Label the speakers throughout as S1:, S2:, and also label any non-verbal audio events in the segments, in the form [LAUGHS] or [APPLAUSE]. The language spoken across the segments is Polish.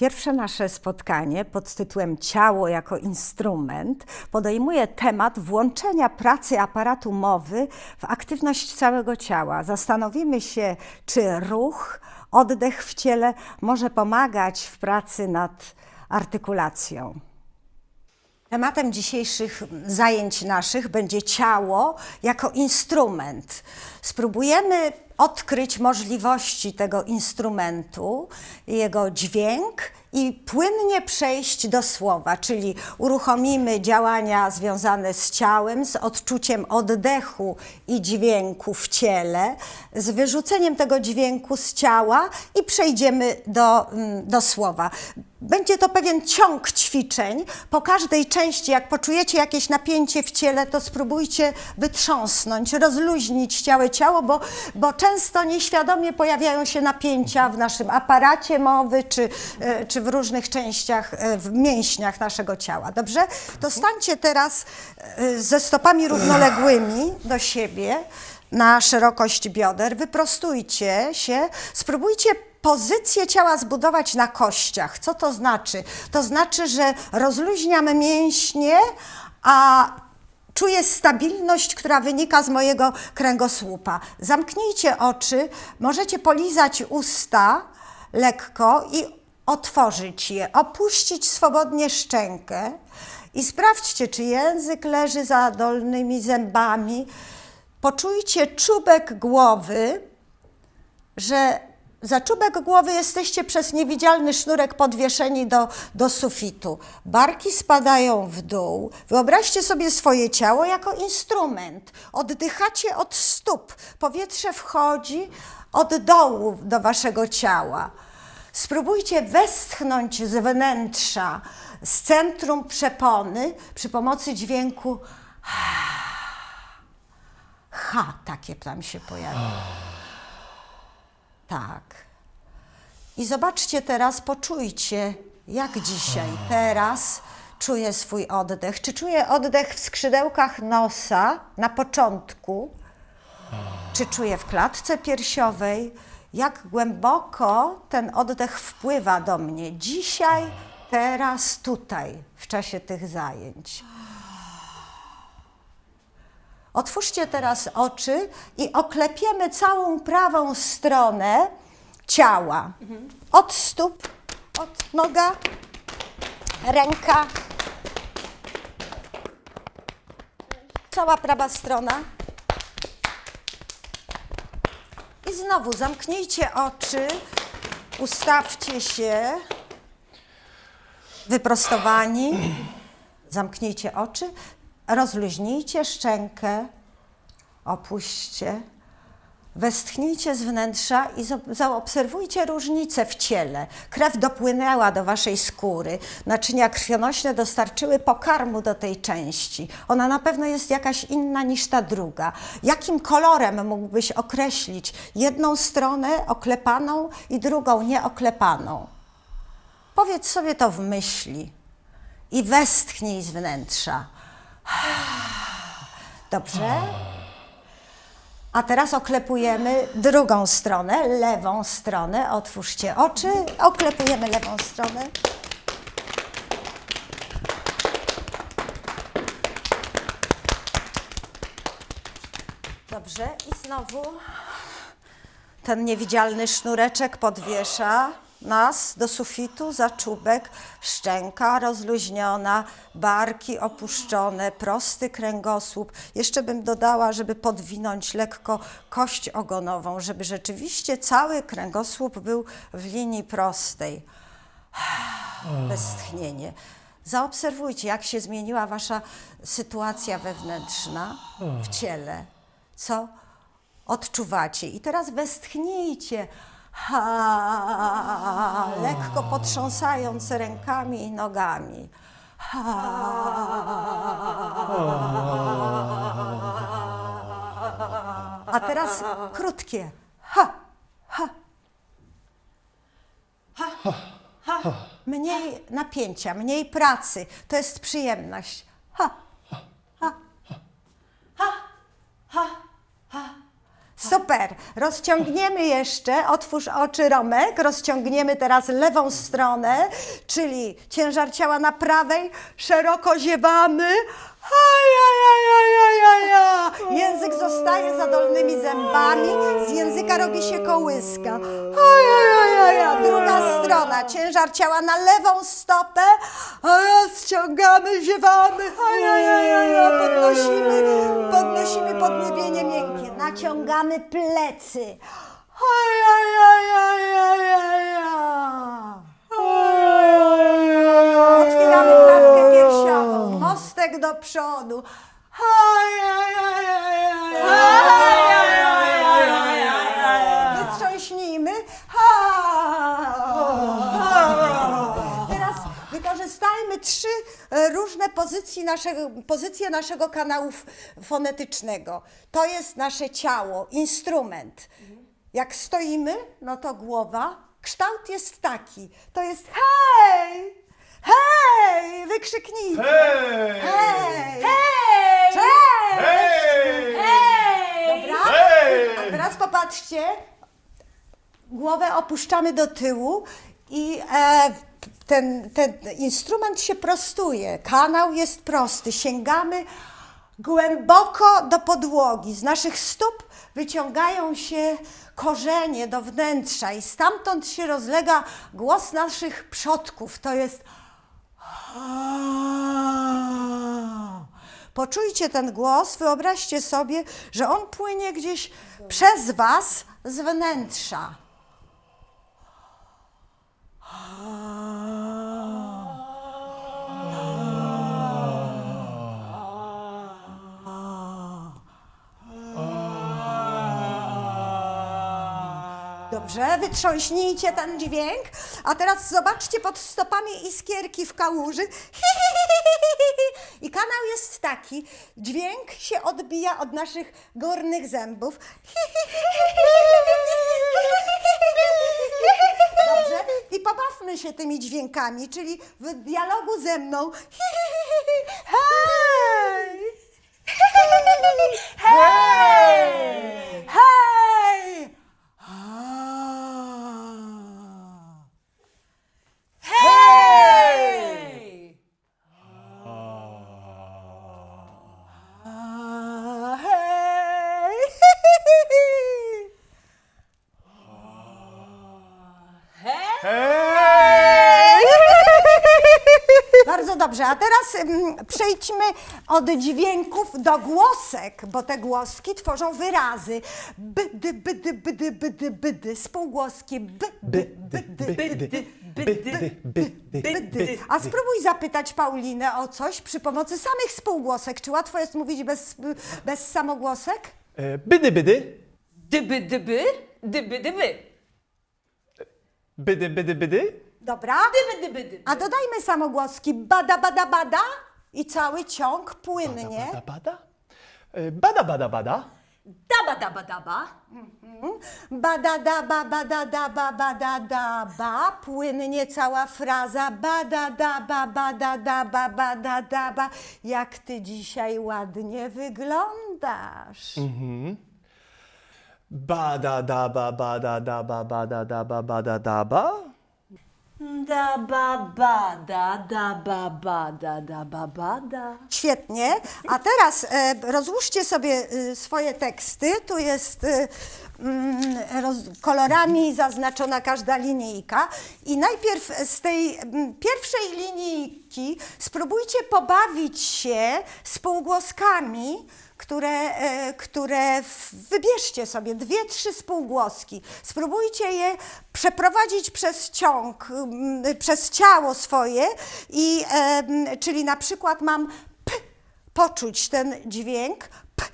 S1: Pierwsze nasze spotkanie pod tytułem Ciało jako instrument podejmuje temat włączenia pracy aparatu mowy w aktywność całego ciała. Zastanowimy się, czy ruch, oddech w ciele może pomagać w pracy nad artykulacją. Tematem dzisiejszych zajęć naszych będzie ciało jako instrument. Spróbujemy odkryć możliwości tego instrumentu, jego dźwięk i płynnie przejść do słowa, czyli uruchomimy działania związane z ciałem, z odczuciem oddechu i dźwięku w ciele, z wyrzuceniem tego dźwięku z ciała i przejdziemy do, mm, do słowa. Będzie to pewien ciąg ćwiczeń. Po każdej części, jak poczujecie jakieś napięcie w ciele, to spróbujcie wytrząsnąć, rozluźnić całe ciało, bo, bo często nieświadomie pojawiają się napięcia w naszym aparacie mowy, czy, e, czy w różnych częściach, e, w mięśniach naszego ciała. Dobrze? To stańcie teraz e, ze stopami równoległymi do siebie na szerokość bioder, wyprostujcie się, spróbujcie pozycję ciała zbudować na kościach. Co to znaczy? To znaczy, że rozluźniam mięśnie, a czuję stabilność, która wynika z mojego kręgosłupa. Zamknijcie oczy, możecie polizać usta lekko i otworzyć je, opuścić swobodnie szczękę i sprawdźcie, czy język leży za dolnymi zębami. Poczujcie czubek głowy, że za czubek głowy jesteście przez niewidzialny sznurek podwieszeni do, do sufitu. Barki spadają w dół. Wyobraźcie sobie swoje ciało jako instrument. Oddychacie od stóp. Powietrze wchodzi od dołu do waszego ciała. Spróbujcie westchnąć z wnętrza, z centrum przepony przy pomocy dźwięku [SIGHS] ha, takie tam się pojawia. Tak. I zobaczcie teraz, poczujcie, jak dzisiaj, teraz czuję swój oddech. Czy czuję oddech w skrzydełkach nosa na początku? Czy czuję w klatce piersiowej? Jak głęboko ten oddech wpływa do mnie dzisiaj, teraz, tutaj, w czasie tych zajęć? Otwórzcie teraz oczy i oklepiemy całą prawą stronę ciała. Od stóp, od noga, ręka. Cała prawa strona. I znowu zamknijcie oczy, ustawcie się wyprostowani. Zamknijcie oczy, rozluźnijcie szczękę, opuśćcie, westchnijcie z wnętrza i zaobserwujcie różnice w ciele. Krew dopłynęła do waszej skóry, naczynia krwionośne dostarczyły pokarmu do tej części. Ona na pewno jest jakaś inna niż ta druga. Jakim kolorem mógłbyś określić jedną stronę oklepaną i drugą nieoklepaną? Powiedz sobie to w myśli i westchnij z wnętrza. [SIGHS] Dobrze? A teraz oklepujemy drugą stronę, lewą stronę. Otwórzcie oczy, oklepujemy lewą stronę. Dobrze, i znowu ten niewidzialny sznureczek podwiesza nas do sufitu za czubek, szczęka rozluźniona, barki opuszczone, prosty kręgosłup. Jeszcze bym dodała, żeby podwinąć lekko kość ogonową, żeby rzeczywiście cały kręgosłup był w linii prostej. [SIGHS] Westchnienie. Zaobserwujcie, jak się zmieniła wasza sytuacja wewnętrzna w ciele. Co odczuwacie? I teraz westchnijcie. Ha, lekko potrząsając rękami i nogami. Ha. A teraz krótkie. Ha, ha. Mniej napięcia, mniej pracy. To jest przyjemność. Ha, ha, ha, ha, Super. Rozciągniemy jeszcze, otwórz oczy Romek, rozciągniemy teraz lewą stronę, czyli ciężar ciała na prawej, szeroko ziewamy. Język zostaje za dolnymi zębami, z języka robi się kołyska. Druga strona, ciężar ciała na lewą stopę, a ściągamy, ziewamy. Podnosimy, podnosimy podniebienie miękkie, naciągamy plecy. Otwieramy klatkę piersiową, mostek do przodu. Wytrząśnijmy. Teraz wykorzystajmy trzy różne pozycje naszego, pozycje naszego kanału fonetycznego. To jest nasze ciało, instrument. Jak stoimy, no to głowa. Kształt jest taki. To jest hej! Hej! Wykrzyknijmy.
S2: Hej!
S1: Hej!
S3: Hej!
S1: Cześć!
S2: Hej!
S3: Hej!
S1: Dobra?
S2: Hej!
S1: A teraz popatrzcie. Głowę opuszczamy do tyłu i e, ten, ten instrument się prostuje. Kanał jest prosty. Sięgamy głęboko do podłogi. Z naszych stóp wyciągają się korzenie do wnętrza i stamtąd się rozlega głos naszych przodków. To jest Poczujcie ten głos, wyobraźcie sobie, że on płynie gdzieś przez Was z wnętrza. Dobrze, wytrząśnijcie ten dźwięk, a teraz zobaczcie pod stopami iskierki w kałuży. [LAUGHS] I kanał jest taki, dźwięk się odbija od naszych górnych zębów. [LAUGHS] Dobrze? I pobawmy się tymi dźwiękami, czyli w dialogu ze mną. [LAUGHS] Hej! Hej! Hej! A, Hej!
S2: Hej!
S1: Bardzo dobrze, a teraz mm, przejdźmy od dźwięków do głosek, bo te głoski tworzą wyrazy. Bydy, bydy, bydy, bydy, bydy, spółgłoski by, by, bydy, bydy, bydy. A spróbuj zapytać Paulinę o coś przy pomocy samych spółgłosek. Czy łatwo jest mówić bez, bez samogłosek?
S2: E, Bydy, bydy.
S3: Dyby, dyby, dyby, dyby.
S2: Bydy, bydy, bydy.
S1: Dobra?
S3: Dyby, dyby, dyby.
S1: A dodajmy samogłoski bada, bada, bada i cały ciąg płynnie.
S2: Bada, bada. E, Bada, bada, bada.
S3: Daba, daba, daba.
S1: Badadaba, badadaba, badadaba, płynnie cała fraza. Badadaba, badadaba, badadaba, jak ty dzisiaj ładnie wyglądasz.
S2: Bada, daba, bada, daba, bada, daba, bada, daba.
S3: Daba, bada, daba, bada, daba, bada.
S1: Świetnie. A teraz e, rozłóżcie sobie e, swoje teksty. Tu jest e, kolorami zaznaczona każda linijka. I najpierw z tej mm, pierwszej linijki spróbujcie pobawić się spółgłoskami, które, e, które wybierzcie sobie dwie, trzy spółgłoski. Spróbujcie je przeprowadzić przez ciąg, mm, przez ciało swoje, i, czyli na przykład mam p, poczuć ten dźwięk p,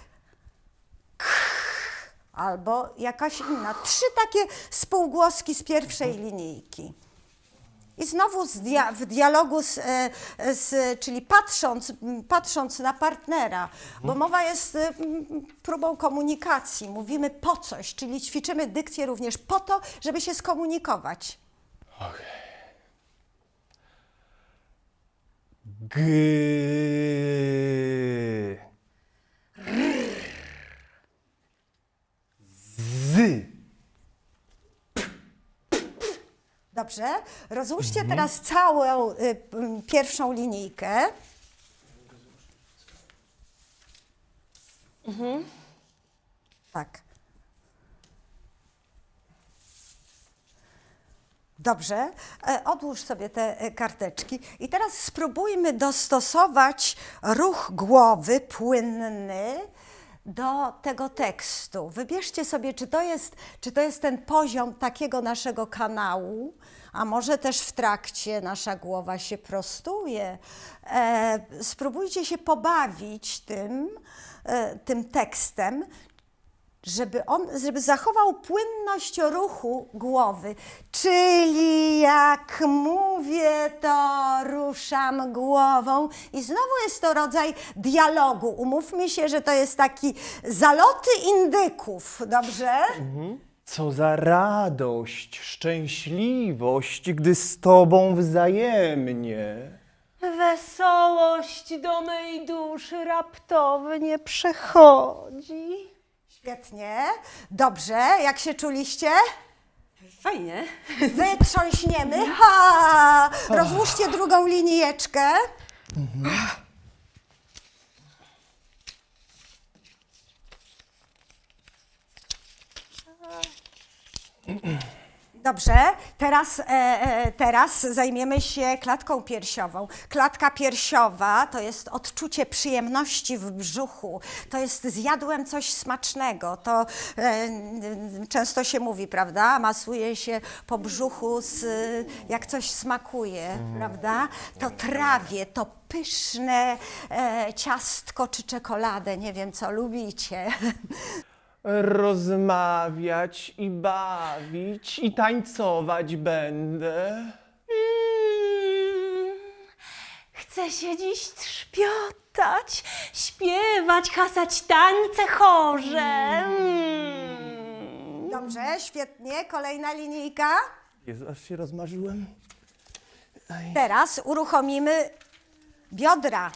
S1: k, albo jakaś inna. Trzy takie spółgłoski z pierwszej linijki. I znowu dia- w dialogu, z, e, z, czyli patrząc, patrząc na partnera, bo mowa jest próbą komunikacji. Mówimy po coś, czyli ćwiczymy dykcję również po to, żeby się skomunikować.
S2: G. Z.
S1: Dobrze. Rozłóżcie teraz całą y, pierwszą linijkę. Tak. Dobrze, E, odłóż sobie te e, karteczki i teraz spróbujmy dostosować ruch głowy płynny do tego tekstu. Wybierzcie sobie, czy to jest, czy to jest ten poziom takiego naszego kanału, a może też w trakcie nasza głowa się prostuje. E, spróbujcie się pobawić tym, e, tym tekstem, żeby on, żeby zachował płynność ruchu głowy. Czyli jak mówię, to ruszam głową i znowu jest to rodzaj dialogu. Umówmy się, że to jest taki zaloty indyków, dobrze?
S2: Co za radość, szczęśliwość, gdy z tobą wzajemnie.
S3: Wesołość do mej duszy raptownie przechodzi.
S1: Świetnie. Dobrze, jak się czuliście?
S3: Fajnie.
S1: Wytrząśniemy. Ha! Rozłóżcie drugą linijeczkę. Dobrze, teraz, e, e, teraz zajmiemy się klatką piersiową. Klatka piersiowa to jest odczucie przyjemności w brzuchu, to jest zjadłem coś smacznego, to e, często się mówi, prawda? Masuje się po brzuchu, z, jak coś smakuje, prawda? To trawie, to pyszne e, ciastko czy czekoladę, nie wiem co lubicie. [LAUGHS]
S2: Rozmawiać i bawić i tańcować będę.
S3: Mm, Chcę się dziś trzpiotać, śpiewać, hasać tańce chorze. Mm.
S1: Dobrze, świetnie. Kolejna linijka.
S2: Jezu, aż się rozmarzyłem.
S1: Teraz uruchomimy biodra.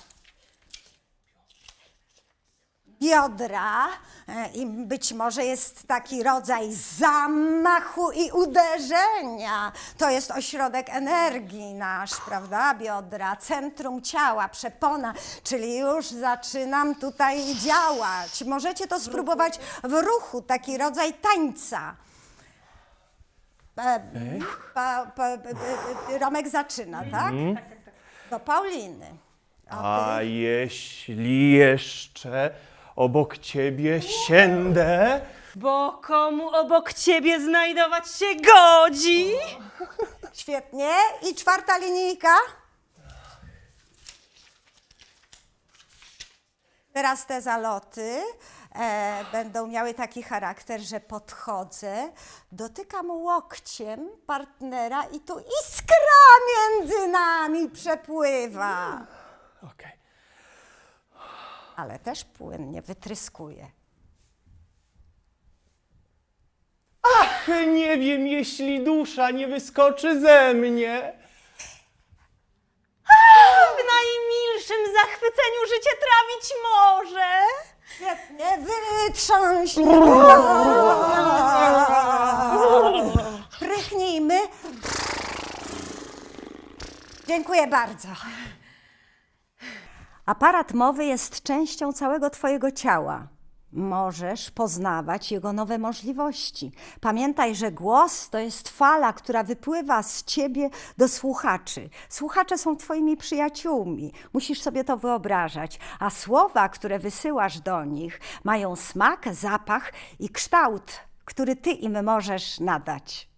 S1: Biodra e, i być może jest taki rodzaj zamachu i uderzenia. To jest ośrodek energii nasz, prawda? Biodra, centrum ciała, przepona, czyli już zaczynam tutaj działać. Możecie to spróbować w ruchu, taki rodzaj tańca. E, pa, pa, pa, pa, Romek zaczyna, tak? Do Pauliny.
S2: A jeśli jeszcze obok ciebie siędę,
S3: Bo komu obok ciebie znajdować się godzi?
S1: Świetnie. I czwarta linijka. Teraz te zaloty e, będą miały taki charakter, że podchodzę, dotykam łokciem partnera i tu iskra między nami przepływa.
S2: okej.
S1: Ale też płynnie wytryskuje.
S2: Ach, nie wiem, jeśli dusza nie wyskoczy ze mnie.
S3: W najmilszym zachwyceniu życie trawić może.
S1: Świetnie, wytrząść. Prychnijmy. Dziękuję bardzo. Aparat mowy jest częścią całego Twojego ciała. Możesz poznawać jego nowe możliwości. Pamiętaj, że głos to jest fala, która wypływa z ciebie do słuchaczy. Słuchacze są Twoimi przyjaciółmi. Musisz sobie to wyobrażać. A słowa, które wysyłasz do nich, mają smak, zapach i kształt, który Ty im możesz nadać.